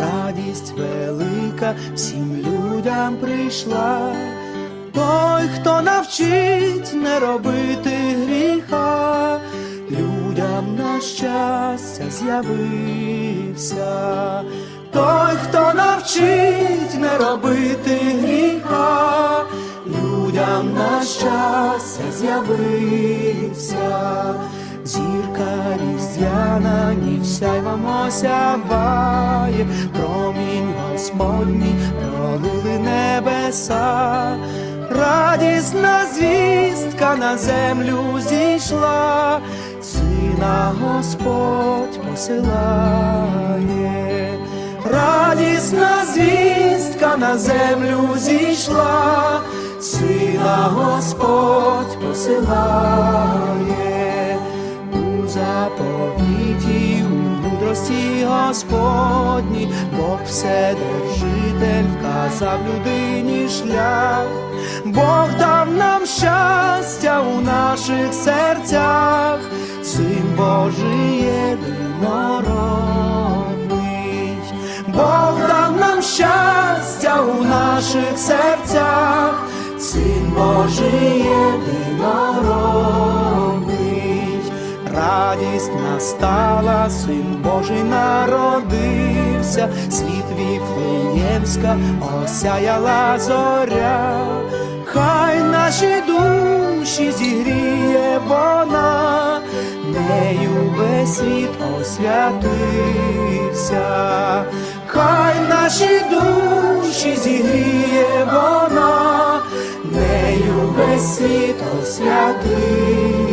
радість велика всім людям прийшла. Той, хто навчить не робити гріха, людям на щастя з'явився. Той, хто навчить не робити гріха, людям на щастя з'явився. Зірка різдвяна, ніч сяйвом осяває, промінь Господній пролили небеса, радісна звістка на землю зійшла, сина Господь посилає, радісна звістка на землю зійшла, сина Господь посилає. У заповіті, у мудрості Господній, Бог вседержитель вказав людині шлях, Бог дав нам щастя у наших серцях, Син Божий єдинородний, Бог дав нам щастя у наших серцях, Син Божий єдинородний, радість настала, син Божий народився, світ віфлеємська осяяла зоря, хай наші душі зігріє вона, нею весь світ освятився, хай наші душі зігріє вона, нею весь світ освятився.